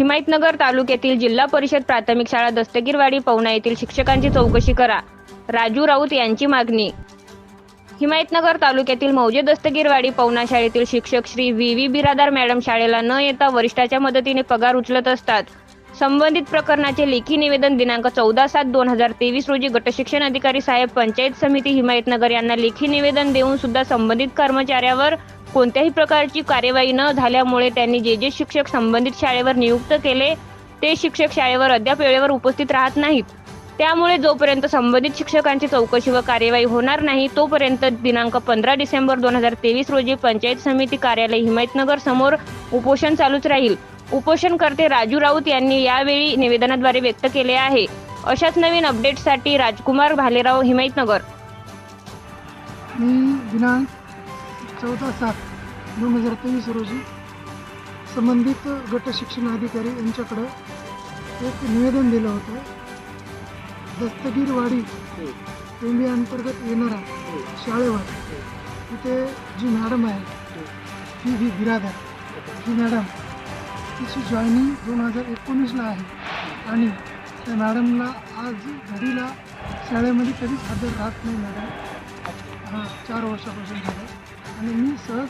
हिमायतनगर तालुक्यातील जिल्हा परिषद प्राथमिक शाळा दस्तगीरवाडी पवना येथील शिक्षकांची चौकशी करा. राजू राऊत यांची मागणी. हिमायतनगर तालुक्यातील मौजे दस्तगीरवाडी पवना शाळेतील शिक्षक Shri V. V. Biradar madam शाळेला न येता वरिष्ठाच्या मदतीने पगार उचलत असतात. संबंधित प्रकरणाचे लेखी निवेदन दिनांक चौदा सात दोन हजार तेवीस रोजी गटशिक्षण अधिकारी साहेब पंचायत समिती हिमायतनगर यांना लेखी निवेदन देऊन सुद्धा संबंधित कर्मचाऱ्यावर कोणत्याही प्रकारची कार्यवाही न झाल्यामुळे त्यांनी जे जे शिक्षक संबंधित शाळेवर नियुक्त केले ते शिक्षक शाळेवर अद्याप वेळेवर उपस्थित राहत नाहीत. त्यामुळे जोपर्यंत संबंधित शिक्षकांची चौकशी व कार्यवाही होणार नाही तोपर्यंत दिनांक पंधरा डिसेंबर दोन हजार तेवीस रोजी पंचायत समिती कार्यालय हिमायतनगर समोर उपोषण चालूच राहील. उपोषणकर्ते राजू राऊत यांनी यावेळी निवेदनाद्वारे व्यक्त केले आहे. अशाच नवीन अपडेटसाठी राजकुमार भालेराव हिमायतनगर. मी दिनांक चौदा सात दोन हजार तेवीस रोजी संबंधित गट शिक्षण अधिकारी यांच्याकडं एक निवेदन दिलं होतं. दस्तगीरवाडी टेंबी अंतर्गत येणारा शाळेवर तिथे जी मॅडम आहे ती ही बिरादर. ही मॅडम तिची जॉईनिंग दोन हजार एकोणीसला आहे आणि त्या मॅडमला आज घडीला शाळेमध्ये कधीच हजर राहत नाही मॅडम. हां चार वर्षापासून झालं. आणि मी सहज